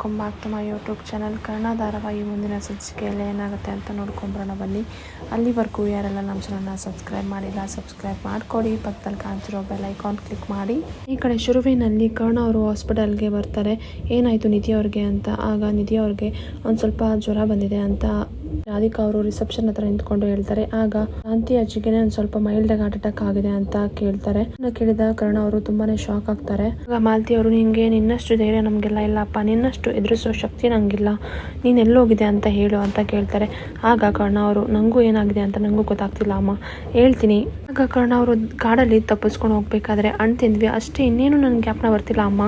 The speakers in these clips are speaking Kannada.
Welcome back to my YouTube channel. Kannada ಧಾರಾವಾಹಿ ಮುಂದಿನ ಸಂಚಿಕೆಯಲ್ಲಿ ಏನಾಗುತ್ತೆ ಅಂತ ನೋಡ್ಕೊಂಬರೋಣ ಬನ್ನಿ. ಅಲ್ಲಿವರೆಗೂ ಯಾರೆಲ್ಲ ನಮ್ಮ ಚಾನಲ್ನ ಸಬ್ಸ್ಕ್ರೈಬ್ ಮಾಡಿಲ್ಲ ಸಬ್ಸ್ಕ್ರೈಬ್ ಮಾಡಿಕೊಡಿ. ಪಕ್ಕದಲ್ಲಿ ಕಾಣ್ತಿರೋ ಬೆಲ್ ಐಕಾನ್ ಕ್ಲಿಕ್ ಮಾಡಿ. ಈ ಕಡೆ ಶುರುವಿನಲ್ಲಿ ಕರ್ಣ ಅವರು ಹಾಸ್ಪಿಟಲ್ಗೆ ಬರ್ತಾರೆ. ಏನಾಯಿತು ನಿಧಿ ಅವ್ರಿಗೆ ಅಂತ? ಆಗ ನಿಧಿ ಅವ್ರಿಗೆ ಒಂದು ಸ್ವಲ್ಪ ಜ್ವರ ಬಂದಿದೆ ಅಂತ ರಾಧಿಕಾ ಅವರು ರಿಸೆಪ್ಷನ್ ಹತ್ರ ನಿಂತ್ಕೊಂಡು ಹೇಳ್ತಾರೆ, ಆಗ ಶಾಂತಿ ಅಜ್ಜಿಗೆ ಒಂದು ಸ್ವಲ್ಪ ಮೈಲ್ಡ್ ಹಾರ್ಟ್ ಅಟ್ಯಾಕ್ ಆಗಿದೆ ಅಂತ ಕೇಳ್ತಾರೆ. ಕೇಳಿದ ಕರ್ಣ ಅವರು ತುಂಬಾನೇ ಶಾಕ್ ಆಗ್ತಾರೆ. ಆಗ ಮಾಲತಿ ಅವರು, ನಿಂಗೆ ನಿನ್ನಷ್ಟು ಧೈರ್ಯ ನಮಗೆಲ್ಲ ಇಲ್ಲಪ್ಪ, ನಿನ್ನಷ್ಟು ಎದುರಿಸೋ ಶಕ್ತಿ ನಂಗಿಲ್ಲ, ನೀನ್ ಎಲ್ಲೋಗಿದೆ ಅಂತ ಹೇಳು ಅಂತ ಕೇಳ್ತಾರೆ. ಆಗ ಕರ್ಣ ಅವರು, ನಂಗೂ ಏನಾಗಿದೆ ಅಂತ ನಂಗೂ ಗೊತ್ತಾಗ್ತಿಲ್ಲ ಅಮ್ಮ, ಹೇಳ್ತೀನಿ. ಕರ್ಣ ಅವರು ಕಾಡಲ್ಲಿ ತಪ್ಪಿಸ್ಕೊಂಡು ಹೋಗ್ಬೇಕಾದ್ರೆ ಅಣ್ಣ ತಿಂದ್ವಿ. ಅಷ್ಟೇ, ಇನ್ನೇನು ನನ್ನ ಜ್ಞಾಪನ ಬರ್ತಿಲ್ಲ ಅಮ್ಮ.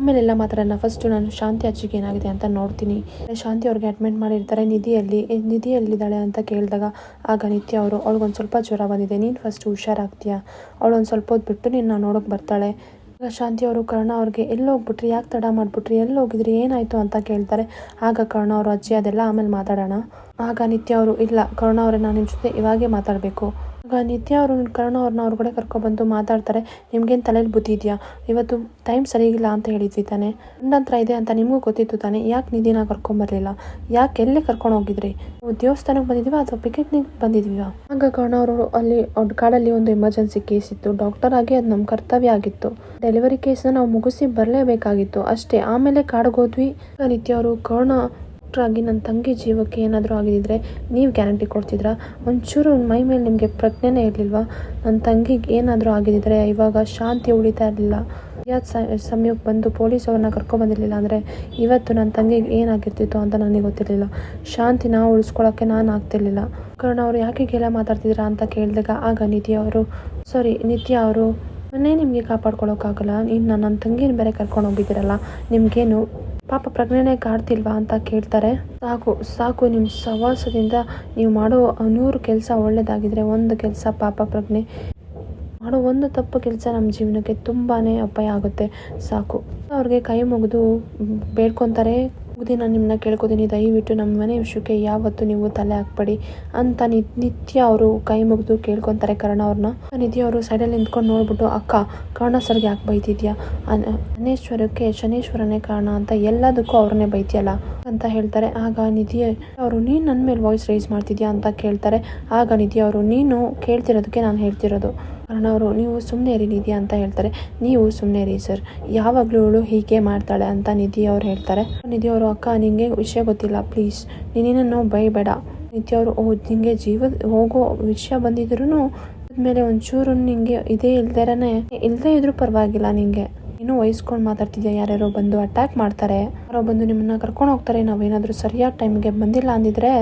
ಆಮೇಲೆಲ್ಲ ಮಾತಾಡೋಣ ಫಸ್ಟು ನಾನು ಶಾಂತಿ ಅಜ್ಜಿಗೆ ಏನಾಗಿದೆ ಅಂತ ನೋಡ್ತೀನಿ. ಶಾಂತಿ ಅವ್ರಿಗೆ ಅಡ್ಮಿಟ್ ಮಾಡಿರ್ತಾರೆ ನಿಧಿಯಲ್ಲಿ. ನಿಧಿಯಲ್ಲಿದ್ದಾಳೆ ಅಂತ ಕೇಳಿದಾಗ ಆಗ ನಿತ್ಯ ಅವರು, ಅವಳಿಗೊಂದು ಸ್ವಲ್ಪ ಜ್ವರ ಬಂದಿದೆ. ನೀನು ಫಸ್ಟ್ ಹುಷಾರಾಗ್ತೀಯಾ? ಅವಳೊಂದು ಸ್ವಲ್ಪ ಹೊತ್ತು ಬಿಟ್ಟು ನಿನ್ನ ನೋಡೋಕೆ ಬರ್ತಾಳೆ. ಆಗ ಶಾಂತಿ ಅವರು, ಕರ್ಣ ಅವ್ರಿಗೆ ಎಲ್ಲಿ ಹೋಗ್ಬಿಟ್ರಿ? ಯಾಕೆ ತಡ ಮಾಡಿಬಿಟ್ರಿ? ಎಲ್ಲಿ ಹೋಗಿದ್ರಿ? ಏನಾಯಿತು? ಅಂತ ಕೇಳ್ತಾರೆ. ಆಗ ಕರ್ಣ ಅವರು ಅಜ್ಜಿ ಅದೆಲ್ಲ ಆಮೇಲೆ ಮಾತಾಡೋಣ. ಆಗ ನಿತ್ಯ ಅವರು, ಇಲ್ಲ, ಕರ್ಣ ಅವರೇ, ನಾನು ನಿಮ್ಮ ಜೊತೆ ಇವಾಗೇ ಮಾತಾಡಬೇಕು. ನಿತ್ಯ ಅವರು ಕರ್ಣ ಅವ್ರನ್ನ ಹೊರಗಡೆ ಕರ್ಕೊಬಂದು ಮಾತಾಡ್ತಾರೆ. ನಿಮ್ಗೇನು ತಲೆಯಲ್ಲಿ ಬುದ್ಧಿ ಇದೆಯಾ? ಇವತ್ತು ಟೈಮ್ ಸರಿಯಿಲ್ಲ ಅಂತ ಹೇಳಿದ್ವಿ ತಾನೆ. ಹತ್ರ ಇದೆ ಅಂತ ನಿಮಗೂ ಗೊತ್ತಿತ್ತು ತಾನೆ. ಯಾಕೆ ನಿಧಿನ ಕರ್ಕೊಂಬರ್ಲಿಲ್ಲ ಯಾಕೆ ಎಲ್ಲಿ ಕರ್ಕೊಂಡು ಹೋಗಿದ್ರಿ? ನೀವು ದೇವಸ್ಥಾನಕ್ಕೆ ಬಂದಿದ್ದೀವಾ ಅಥವಾ ಪಿಕ್ನಿಕ್ ಬಂದಿದ್ವಿ? ಆಗ ಕರ್ಣ ಅವರು ಅಲ್ಲಿ ಅವ್ರ ಕಾಡಲ್ಲಿ ಒಂದು ಎಮರ್ಜೆನ್ಸಿ ಕೇಸ್ ಇತ್ತು. ಡಾಕ್ಟರ್ ಆಗಿ ಅದು ನಮ್ಮ ಕರ್ತವ್ಯ ಆಗಿತ್ತು. ಡೆಲಿವರಿ ಕೇಸ್ನ ನಾವು ಮುಗಿಸಿ ಬರಲೇಬೇಕಾಗಿತ್ತು. ಅಷ್ಟೇ. ಆಮೇಲೆ ಕಾಡಿಗೆ ಹೋದ್ವಿ. ಆಗ ನಿತ್ಯ ಅವರು ಕರ್ಣ ಆಗಿ ನನ್ನ ತಂಗಿ ಜೀವಕ್ಕೆ ಏನಾದರೂ ಆಗಿದ್ದರೆ ನೀವು ಗ್ಯಾರಂಟಿ ಕೊಡ್ತಿದ್ರಾ? ಒಂಚೂರು ಮೈ ಮೇಲೆ ನಿಮಗೆ ಪ್ರಜ್ಞೆನೇ ಇರಲಿಲ್ವಾ? ನನ್ನ ತಂಗಿಗೆ ಏನಾದರೂ ಆಗಿದ್ದರೆ ಇವಾಗ ಶಾಂತಿ ಉಳಿತಾ ಇರಲಿಲ್ಲ. ಸರಿಯಾದ ಸಮಯಕ್ಕೆ ಬಂದು ಪೊಲೀಸ್ ಅವ್ರನ್ನ ಅಂದರೆ ಇವತ್ತು ನನ್ನ ತಂಗಿಗೆ ಏನಾಗಿರ್ತಿತ್ತು ಅಂತ ನನಗೆ ಗೊತ್ತಿರಲಿಲ್ಲ. ಶಾಂತಿನ ಉಳಿಸ್ಕೊಳ್ಳೋಕ್ಕೆ ನಾನು ಆಗ್ತಿರ್ಲಿಲ್ಲ. ಕಾರಣ ಅವರು ಯಾಕೆ ಗೆಲ ಮಾತಾಡ್ತಿದ್ದೀರಾ ಅಂತ ಕೇಳಿದಾಗ ಆಗ ನಿಧಿ ಅವರು, ಸಾರಿ, ನಿತ್ಯ ಅವರು ಮೊನ್ನೆ ನಿಮಗೆ ಕಾಪಾಡ್ಕೊಳ್ಳೋಕ್ಕಾಗಲ್ಲ ಇನ್ನು ನನ್ನ ತಂಗಿನ ಬೇರೆ ಕರ್ಕೊಂಡು ಹೋಗಿದ್ದೀರಲ್ಲ. ನಿಮಗೇನು ಪಾಪ ಪ್ರಜ್ಞೆನೇ ಕಾಡ್ತಿಲ್ವಾ ಅಂತ ಕೇಳ್ತಾರೆ. ಸಾಕು ಸಾಕು ನಿಮ್ಮ ಸವಾಸದಿಂದ ನೀವು ಮಾಡೋ ನೂರು ಕೆಲಸ ಒಳ್ಳೇದಾಗಿದ್ರೆ ಒಂದು ಕೆಲಸ ಪಾಪ ಪ್ರಜ್ಞೆ. ಮಾಡೋ ಒಂದು ತಪ್ಪು ಕೆಲಸ ನಮ್ಮ ಜೀವನಕ್ಕೆ ತುಂಬಾ ಅಪಾಯ ಆಗುತ್ತೆ. ಸಾಕು. ಅವ್ರಿಗೆ ಕೈ ಮುಗಿದು ಬೇಡ್ಕೊತಾರೆ. ಮುಗ್ದು ನಾನು ನಿಮ್ಮನ್ನ ಕೇಳ್ಕೊತೀನಿ, ದಯವಿಟ್ಟು ನಮ್ಮ ಮನೆ ವಿಷಯಕ್ಕೆ ಯಾವತ್ತು ನೀವು ತಲೆ ಹಾಕ್ಬೇಡಿ ಅಂತ ನಿತ್ಯ ಅವರು ಕೈ ಮುಗಿದು ಕೇಳ್ಕೊತಾರೆ ಕರ್ಣ ಅವ್ರನ್ನ. ನಿಧಿ ಅವರು ಸೈಡಲ್ಲಿ ನಿಂತ್ಕೊಂಡು ನೋಡ್ಬಿಟ್ಟು, ಅಕ್ಕ, ಕರ್ಣ ಸರ್ಗೆ ಯಾಕೆ ಬೈತಿದ್ಯಾ? ಅನೇಶ್ವರಕ್ಕೆ ಶನೇಶ್ವರನೇ ಕಾರಣ ಅಂತ ಎಲ್ಲದಕ್ಕೂ ಅವ್ರನ್ನೇ ಬೈತಿಯಲ್ಲ ಅಂತ ಹೇಳ್ತಾರೆ. ಆಗ ನಿಧಿ ಅವರು, ನೀನು ನನ್ನ ಮೇಲೆ ವಾಯ್ಸ್ ರೈಸ್ ಮಾಡ್ತಿದ್ಯಾ? ಅಂತ ಕೇಳ್ತಾರೆ. ಆಗ ನಿಧಿ ಅವರು, ನೀನು ಕೇಳ್ತಿರೋದಕ್ಕೆ ನಾನು ಹೇಳ್ತಿರೋದು. ಅವರು ನೀವು ಸುಮ್ಮನೆ ಇರಿ ನಿಧಿ ಅಂತ ಹೇಳ್ತಾರೆ. ನೀವು ಸುಮ್ಮನೆ ಇರಿ ಸರ್. ಯಾವಾಗಲೂ ಅವಳು ಹೀಗೆ ಮಾಡ್ತಾಳೆ ಅಂತ ನಿಧಿ ಅವ್ರು ಹೇಳ್ತಾರೆ. ನಿಧಿ ಅವರು, ಅಕ್ಕ, ನಿಂಗೆ ವಿಷಯ ಗೊತ್ತಿಲ್ಲ, ಪ್ಲೀಸ್. ನೀನೇನೋ ಬೈಬೇಡ. ನಿಧಿ ಅವರು ಓ ನಿಂಗೆ ಜೀವ, ಹೋಗೋ ವಿಷಯ ಬಂದಿದ್ರು ಮೇಲೆ ಒಂಚೂರು ನಿಂಗೆ ಇದೇ ಇಲ್ದೇರನೆ ಇಲ್ಲದೇ ಇದ್ರೂ ಪರವಾಗಿಲ್ಲ ನಿಂಗೆ. ನೀನು ವಹಿಸ್ಕೊಂಡು ಮಾತಾಡ್ತಿದ್ಯಾ? ಯಾರ್ಯಾರೋ ಬಂದು ಅಟ್ಯಾಕ್ ಮಾಡ್ತಾರೆ. ಯಾರೋ ಬಂದು ನಿಮ್ಮನ್ನ ಕರ್ಕೊಂಡು ಹೋಗ್ತಾರೆ. ನಾವೇನಾದರೂ ಸರಿಯಾದ ಟೈಮ್ಗೆ ಬಂದಿಲ್ಲ ಅಂದಿದ್ರೆ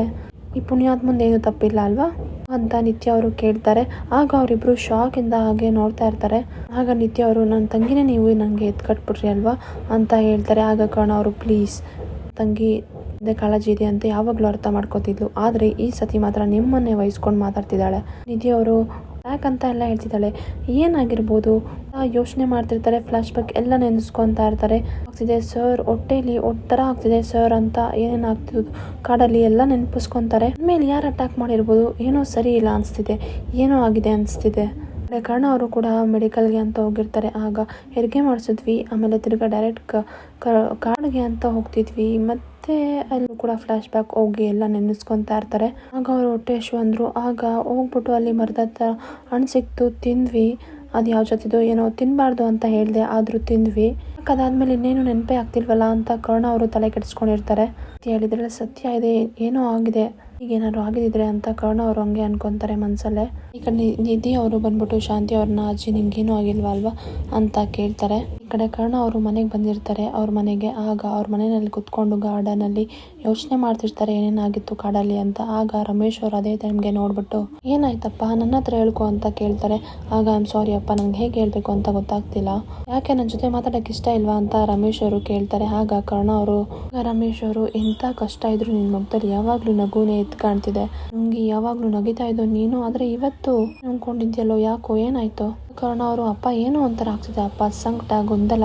ಈ ಪುಣ್ಯಾತ್ಮಂದು ಏನು ತಪ್ಪಿಲ್ಲ ಅಲ್ವಾ? ಅಂತ ನಿತ್ಯ ಅವರು ಕೇಳ್ತಾರೆ. ಆಗ ಅವರಿಬ್ರು ಇಂದ ಹಾಗೆ ನೋಡ್ತಾ ಇರ್ತಾರೆ. ಆಗ ನಿತ್ಯ ಅವರು, ನನ್ನ ತಂಗಿನೇ ನೀವು ನನಗೆ ಎತ್ಕಟ್ಬಿಟ್ರಿ ಅಲ್ವಾ? ಅಂತ ಹೇಳ್ತಾರೆ. ಆಗ ಕಣ ಅವರು, ಪ್ಲೀಸ್, ತಂಗಿ ಅದೇ ಕಾಳಜಿ ಇದೆ ಅಂತ ಯಾವಾಗಲೂ ಅರ್ಥ ಮಾಡ್ಕೋತಿದ್ಲು. ಆದರೆ ಈ ಸತಿ ಮಾತ್ರ ನಿಮ್ಮನ್ನೇ ವಹಿಸ್ಕೊಂಡು ಮಾತಾಡ್ತಿದ್ದಾಳೆ. ನಿಧಿ ಅವರು ಯಾಕಂತ ಎಲ್ಲ ಹೇಳ್ತಿದ್ದಾಳೆ? ಏನಾಗಿರ್ಬೋದು? ಯೋಚನೆ ಮಾಡ್ತಿರ್ತಾರೆ ಫ್ಲಾಶ್ ಬ್ಯಾಕ್ ಎಲ್ಲ ನೆನೆಸ್ಕೊತಾ ಇರ್ತಾರೆ. ಆಗ್ತಿದೆ ಸರ್ ಹೊಟ್ಟೆಲಿ ಒಟ್ಟರ ಆಗ್ತಿದೆ ಸರ್ ಅಂತ ಏನೇನು ಕಾಡಲ್ಲಿ ಎಲ್ಲ ನೆನಪಿಸ್ಕೊತಾರೆ. ಆಮೇಲೆ ಯಾರು ಅಟ್ಯಾಕ್ ಮಾಡಿರ್ಬೋದು? ಏನೋ ಸರಿ ಇಲ್ಲ ಅನಿಸ್ತಿದೆ. ಏನೋ ಆಗಿದೆ ಅನಿಸ್ತಿದೆ. ಕಡೆ ಕರ್ಣ ಅವರು ಕೂಡ ಮೆಡಿಕಲ್ಗೆ ಅಂತ ಹೋಗಿರ್ತಾರೆ. ಆಗ ಹೆರಿಗೆ ಮಾಡಿಸಿದ್ವಿ. ಆಮೇಲೆ ತಿರ್ಗಾ ಡೈರೆಕ್ಟ್ ಕಾಡಿಗೆ ಅಂತ ಹೋಗ್ತಿದ್ವಿ. ಮತ್ತೆ ಅಲ್ಲಿ ಕೂಡ ಫ್ಲಾಶ್ ಬ್ಯಾಕ್ ಹೋಗಿ ಎಲ್ಲ ನೆನೆಸ್ಕೊತಾ ಇರ್ತಾರೆ. ಆಗ ಅವರು ಹೊಟ್ಟೆ ಹಶು ಅಂದರು. ಆಗ ಹೋಗ್ಬಿಟ್ಟು ಅಲ್ಲಿ ಮರದ ಹತ್ರ ಹಣ್ಣು ಸಿಕ್ತು. ತಿಂದ್ವಿ. ಅದು ಯಾವ ಜೊತೆದು ಏನೋ ತಿನ್ನಬಾರ್ದು ಅಂತ ಹೇಳಿದೆ. ಆದರೂ ತಿಂದ್ವಿ. ಅದಾದ್ಮೇಲೆ ಇನ್ನೇನು ನೆನಪೇ ಆಗ್ತಿಲ್ವಲ್ಲ ಅಂತ ಕರ್ಣ ಅವರು ತಲೆ ಕೆಡಿಸ್ಕೊಂಡಿರ್ತಾರೆ. ಹೇಳಿದ್ರೆ ಸತ್ಯ ಇದೆ. ಏನೋ ಆಗಿದೆ. ಈಗ ಏನಾದ್ರು ಆಗಿದ್ರೆ ಅಂತ ಕರ್ಣ ಅವ್ರು ಹಂಗೆ ಅನ್ಕೊಂತಾರೆ ಮನ್ಸಲ್ಲೇ. ಈ ಕಡೆ ನಿಧಿ ಅವರು ಬಂದ್ಬಿಟ್ಟು ಶಾಂತಿ ಅವ್ರನ್ನ ಅಜ್ಜಿ ನಿಮ್ಗೇನು ಆಗಿಲ್ವಾ ಅಲ್ವಾ ಅಂತ ಕೇಳ್ತಾರೆ. ಕಡೆ ಕರ್ಣ ಅವರು ಮನೆಗೆ ಬಂದಿರ್ತಾರೆ. ಅವ್ರ ಮನೆಗೆ ಆಗ ಅವ್ರ ಮನೆಯಲ್ಲಿ ಕುತ್ಕೊಂಡು ಗಾರ್ಡನಲ್ಲಿ ಯೋಚನೆ ಮಾಡ್ತಿರ್ತಾರೆ, ಏನೇನಾಗಿತ್ತು ಕಾಡಲ್ಲಿ ಅಂತ. ಆಗ ರಮೇಶ್ ಅವರು ಅದೇ ಟೈಮ್ಗೆ ನೋಡ್ಬಿಟ್ಟು, ಏನಾಯ್ತಪ್ಪ, ನನ್ನ ಹತ್ರ ಹೇಳ್ಕೊ ಅಂತ ಕೇಳ್ತಾರೆ. ಆಗ ಐಮ್ ಸಾರಿ ಅಪ್ಪ, ನಂಗೆ ಹೇಗೆ ಹೇಳ್ಬೇಕು ಅಂತ ಗೊತ್ತಾಗ್ತಿಲ್ಲ. ಯಾಕೆ ನನ್ನ ಜೊತೆ ಮಾತಾಡಕ್ಕೆ ಇಷ್ಟ ಇಲ್ವಾ? ಅಂತ ರಮೇಶ್ ಅವರು ಕೇಳ್ತಾರೆ. ಆಗ ಕರ್ಣ ಅವರು ರಮೇಶ್ ಅವರು ಎಂತ ಕಷ್ಟ ಇದ್ರು ನಿನ್ ಮುಖದಲ್ಲಿ ಯಾವಾಗ್ಲೂ ನಗುನೇ ಎದ್ದು ಕಾಣ್ತಿದೆ. ನಂಗೆ ಯಾವಾಗ್ಲೂ ನಗಿತಾ ಇದ್ದು ನೀನು, ಆದ್ರೆ ಇವತ್ತು ನಂಬ್ಕೊಂಡಿದ್ಯಲ್ಲೋ ಯಾಕೋ, ಏನಾಯ್ತು? ಕರ್ಣ ಅವರು, ಅಪ್ಪ, ಏನು ಒಂಥರ ಆಗ್ತಿದೆ? ಅಪ್ಪ, ಸಂಕಟ, ಗೊಂದಲ.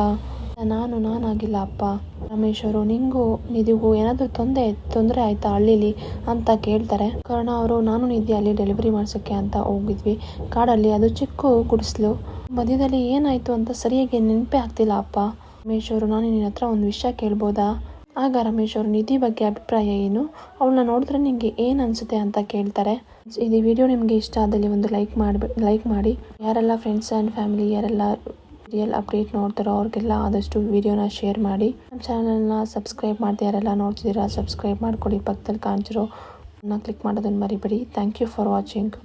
ನಾನು, ನಾನಾಗಿಲ್ಲ, ಅಪ್ಪ. ರಮೇಶ್ ಅವರು, ನಿಂಗೂ ನಿಧಿಗೂ ಏನಾದರೂ ತೊಂದರೆ ತೊಂದರೆ ಆಯ್ತಾ ಹಳ್ಳಿಲಿ? ಅಂತ ಕೇಳ್ತಾರೆ. ಕರ್ಣ ಅವರು, ನಾನು ನಿಧಿ ಅಲ್ಲಿ ಡೆಲಿವರಿ ಮಾಡ್ಸೋಕ್ಕೆ ಅಂತ ಹೋಗಿದ್ವಿ. ಕಾಡಲ್ಲಿ ಅದು ಚಿಕ್ಕ ಗುಡಿಸ್ಲು. ಮಧ್ಯದಲ್ಲಿ ಏನಾಯಿತು ಅಂತ ಸರಿಯಾಗಿ ನೆನಪೇ ಆಗ್ತಿಲ್ಲ, ಅಪ್ಪ. ರಮೇಶ್ ಅವರು, ನಾನು ನಿನ್ನ ಹತ್ರ ಒಂದು ವಿಷಯ ಕೇಳ್ಬೋದಾ? ಆಗ ರಮೇಶ್ ಅವರು ನಿಧಿ ಬಗ್ಗೆ ಅಭಿಪ್ರಾಯ ಏನು? ಅವಳನ್ನ ನೋಡಿದ್ರೆ ನಿಮಗೆ ಏನು ಅನಿಸುತ್ತೆ ಅಂತ ಕೇಳ್ತಾರೆ. ಇದು ವಿಡಿಯೋ ನಿಮಗೆ ಇಷ್ಟ ಆದಲ್ಲಿ ಒಂದು ಲೈಕ್ ಮಾಡಿ ಲೈಕ್ ಮಾಡಿ. ಯಾರೆಲ್ಲ ಫ್ರೆಂಡ್ಸ್ ಆ್ಯಂಡ್ ಫ್ಯಾಮಿಲಿ ಯಾರೆಲ್ಲ ರಿಯಲ್ ಅಪ್ಡೇಟ್ ನೋಡ್ತಾರೋ ಅವ್ರಿಗೆಲ್ಲ ಆದಷ್ಟು ವಿಡಿಯೋನ ಶೇರ್ ಮಾಡಿ. ನಮ್ಮ ಚಾನಲ್ನ ಸಬ್ಸ್ಕ್ರೈಬ್ ಮಾಡ್ತಾ ಯಾರೆಲ್ಲ ನೋಡ್ತಿದ್ದೀರಾ ಸಬ್ಸ್ಕ್ರೈಬ್ ಮಾಡ್ಕೊಳ್ಳಿ ಪಕ್ಕದಲ್ಲಿ ಕಾಣಿಸಿರೋ ಕ್ಲಿಕ್ ಮಾಡೋದನ್ನು ಮರಿಬೇಡಿ. Thank you for watching